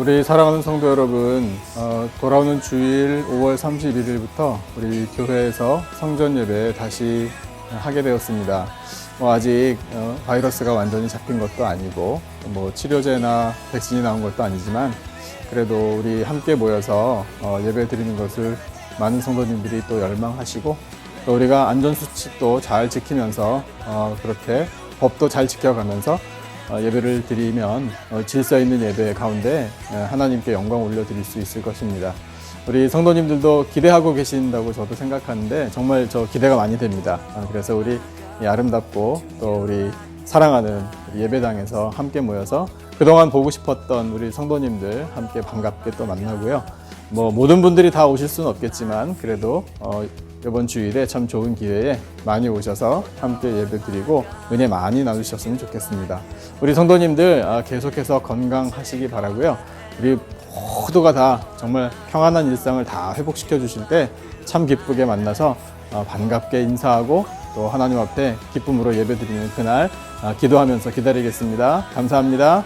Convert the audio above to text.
우리 사랑하는 성도 여러분, 어, 돌아오는 주일 5월 31일부터 우리 교회에서 성전 예배 다시 하게 되었습니다. 뭐 아직 어, 바이러스가 완전히 잡힌 것도 아니고 뭐 치료제나 백신이 나온 것도 아니지만 그래도 우리 함께 모여서 어, 예배 드리는 것을 많은 성도님들이 또 열망하시고 또 우리가 안전수칙도 잘 지키면서 어, 그렇게 법도 잘 지켜가면서 어, 예배를 드리면 어, 질서 있는 예배 가운데 어, 하나님께 영광 올려드릴 수 있을 것입니다. 우리 성도님들도 기대하고 계신다고 저도 생각하는데 정말 저 기대가 많이 됩니다. 아, 그래서 우리 이 아름답고 또 우리 사랑하는 예배당에서 함께 모여서 그동안 보고 싶었던 우리 성도님들 함께 반갑게 또 만나고요. 뭐 모든 분들이 다 오실 수는 없겠지만 그래도 어, 이번 주일에 참 좋은 기회에 많이 오셔서 함께 예배 드리고 은혜 많이 나누셨으면 좋겠습니다. 우리 성도님들 아, 계속해서 건강하시기 바라고요. 우리 모두가 다 정말 평안한 일상을 다 회복시켜 주실 때 참 기쁘게 만나서 어, 반갑게 인사하고 또 하나님 앞에 기쁨으로 예배 드리는 그날 아, 기도하면서 기다리겠습니다. 감사합니다.